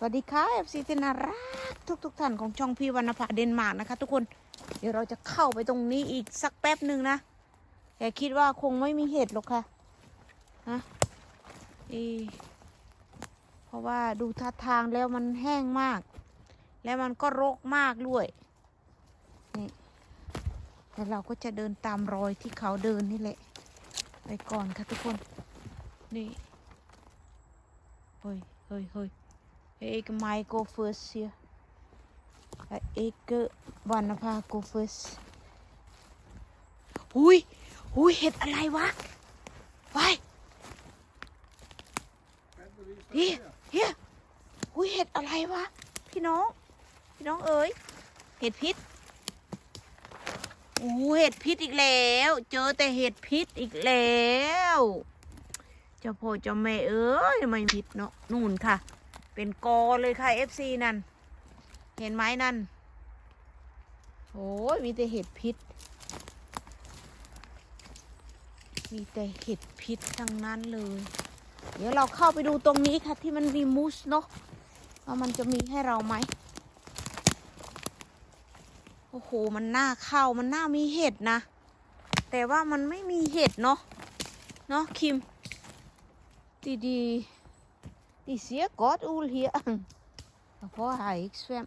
สวัสดีค่ะเอฟซีที่น่ารักทุกทุกๆท่านของช่องพี่วรรณภาเดนมาร์กนะคะ ทุกคนเดี๋ยวเราจะเข้าไปตรงนี้อีกสักแป๊บหนึ่งนะแต่คิดว่าคงไม่มีเห็ดหรอกค่ะฮะอีเพราะว่าดูท่าทางแล้วมันแห้งมาก แล้วมันก็รกมากด้วยนี่แล้วเราก็จะเดินตามรอยที่เขาเดินนี่แหละ ไปก่อนค่ะทุกคน นี่เฮ้ยเฮ้ยเฮ้ย Ik mij go first hier. Ik วันภา go first หุยหุยเห็ดอะไรวะไปเฮียเฮียหุยเห็ดอะไรวะ พี่น้อง พี่น้องเอ๋ย เห็ดพิษโอ้เห็ดพิษอีกแล้ว เจอแต่เห็ดพิษอีกแล้ว เจ้าพ่อเจ้าแม่เอ้ยไม่ผิดเนาะนู่นค่ะ เป็นกอเลยค่ะ FC นั่น เห็นไหมนั่น โอ้ยมีแต่เห็ดพิษ มีแต่เห็ดพิษทั้งนั้นเลย เดี๋ยวเราเข้าไปดูตรงนี้ค่ะที่มันมีมูสเนาะว่ามันจะมีให้เราไหมโอ้โห มันน่าเข้า มันน่ามีเห็ดนะ แต่ว่ามันไม่มีเห็ดเนาะ เนาะคิม ดีดีๆ Die zie ik God oel hier. เพราะหายแซม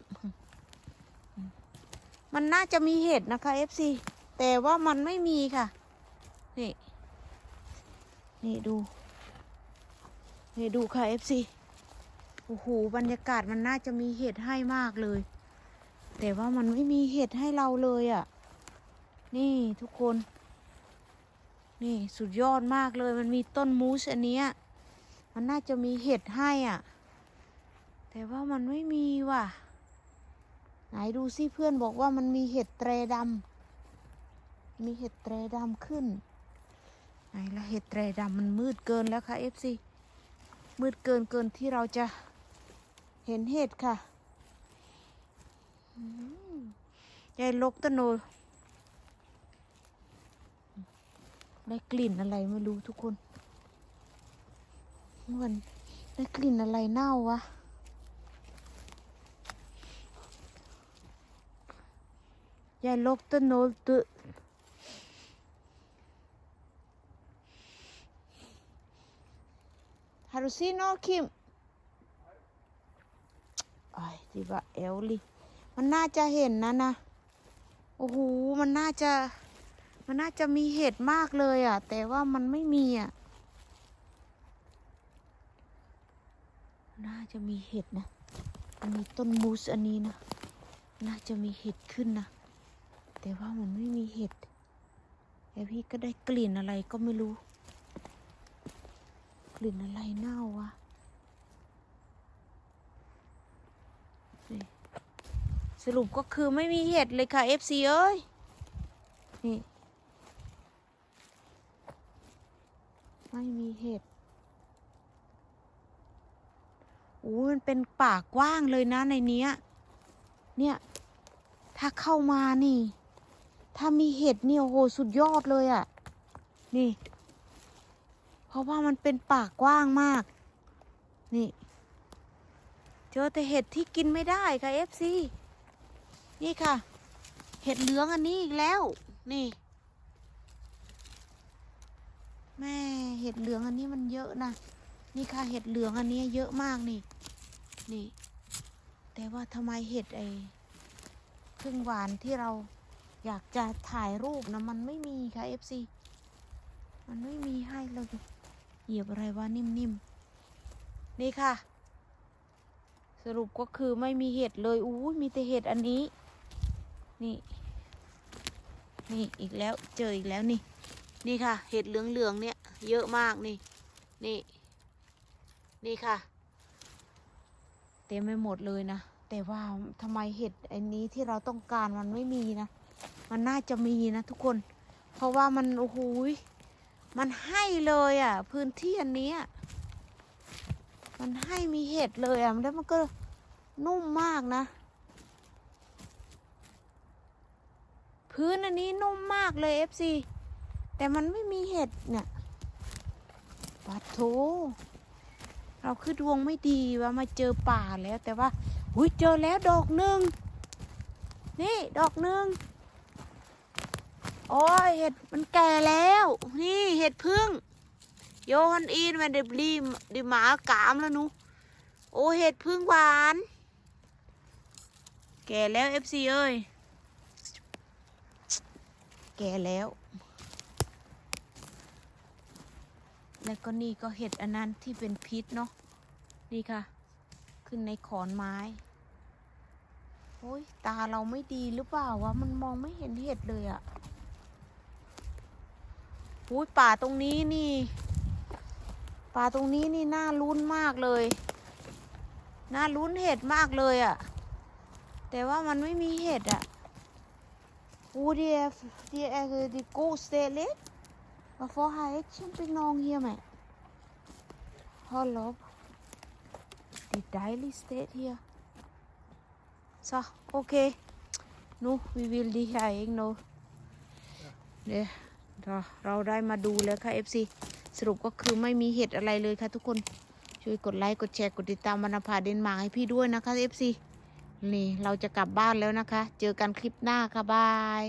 มันน่าจะมีเห็ดนะคะ FC แต่ว่ามันไม่มีค่ะ นี่ นี่ดู นี่ดูค่ะ FC โอ้โหบรรยากาศมันน่าจะมีเห็ดให้มากเลย แต่ว่ามันไม่มีเห็ดให้เราเลยอะ่ะ นี่ทุกคน นี่สุดยอดมากเลย มันมีต้นมูสอันเนี้ย มันน่าจะมีเห็ดให้อะ แต่ว่ามันไม่มีว่ะ ไหนดูสิเพื่อนบอกว่ามันมีเห็ดแตรดำ มีเห็ดแตรดำขึ้น ไหนละเห็ดแตรดำมันมืดเกินแล้วค่ะเอฟซีมืดเกินเกินที่เราจะเห็นเห็ดค่ะอืมยายลกตะโนได้กลิ่นอะไรไม่รู้ทุกคน มันได้กลิ่นอะไรเน่าวะยายลกตะโนตึฮารุซิโนคิมไอ้ดีบะเอลลีมันน่าจะเห็นนะนะ โอ้โห มันน่าจะ มันน่าจะมีเห็ดมากเลยอะ แต่ว่ามันไม่มีอะ น่าจะมีเห็ดนะมันมีต้นมูสอันนี้นะ น่าจะมีเห็ดขึ้นนะ แต่ว่ามันไม่มีเห็ดแต่พี่ก็ได้กลิ่นอะไรก็ไม่รู้ กลิ่นอะไรเน่าวะสรุปก็คือไม่มีเห็ดเลยค่ะ FC เอ้ย นี่ ไม่มีเห็ด โอ้มันเป็นป่ากว้างเลยนะในเนี้ย เนี่ย ถ้าเข้ามานี่ ถ้ามีเห็ดเนี่ยโอ้โหสุดยอดเลยอะ่ะ นี่ เพราะว่ามันเป็นป่ากว้างมาก นี่ เจอแต่เห็ดที่กินไม่ได้ค่ะ FC นี่ค่ะ เห็ดเหลืองอันนี้อีกแล้ว นี่ แม่เห็ดเหลืองอันนี้มันเยอะนะนี่ค่ะเห็ดเหลืองอันนี้เยอะมากนี่ นี่ แต่ว่าทำไมเห็ดไอ้พึ่งหวานที่เราอยากจะถ่ายรูปนะมันไม่มีค่ะ FC มันไม่มีให้เราเหยียบอะไรวะนิ่มๆนี่ค่ะ สรุปก็คือไม่มีเห็ดเลยอู้ยมีแต่เห็ดอันนี้ นี่ นี่อีกแล้วเจออีกแล้วนี่ นี่ค่ะ เห็ดเหลืองๆเนี่ย เยอะมากนี่ นี่ นี่ค่ะ ต็มไปหมดเลยนะ แต่ว่าทำไมเห็ดไอ้นี้ที่เราต้องการมันไม่มีนะ มันน่าจะมีนะทุกคน เพราะว่ามันโอ้โหมันให้เลยอะ พื้นที่อันนี้มันให้มีเห็ดเลยอะแล้วมันก็นุ่มมากนะ พื้นอันนี้นุ่มมากเลย FC แต่มันไม่มีเห็ดเนี่ยปัดโถ เราคือดวงไม่ดีว่ามาเจอป่าแล้ว แต่ว่าอุ้ยเจอแล้วดอกหนึ่งนี่ดอกหนึ่งโอ้ยเห็ดมันแก่แล้ว นี่เห็ดพึ่งโยฮันอีนมาเดบลีมดิหมากามแล้วนูโอ้เห็ดพึ่งหวาน แก่แล้วเอฟซีเอ้ยแก่แล้ว แล้วก็นี่ก็เห็ดอันนั้นที่เป็นพิษเนาะนี่ค่ะ ขึ้นในขอนไม้โอ้ยตาเราไม่ดีหรือเปล่าวะมันมองไม่เห็นเห็ดเลยอะอุ้ยป่าตรงนี้นี่ ป่าตรงนี้นี่น่าลุ้นมากเลย น่าลุ้นเห็ดมากเลยอะแต่ว่ามันไม่มีเห็ดอะอู้เดียเดียเออดีโกสเตเลส Waarvoor ga ik champignon hiermee? Hallo. Die daily staat hier. Zo, oké. Nu, we will die ga ik nu. เดี๋ยวเราเราได้มาดูแล้วค่ะ FC สรุปก็คือไม่มีเห็ดอะไรเลยค่ะทุกคน ช่วยกดไลค์ กดแชร์ กดติดตามวรรณภาเดนมาร์กให้พี่ด้วยนะคะ FC นี่ เราจะกลับบ้านแล้วนะคะ เจอกันคลิปหน้าค่ะ บาย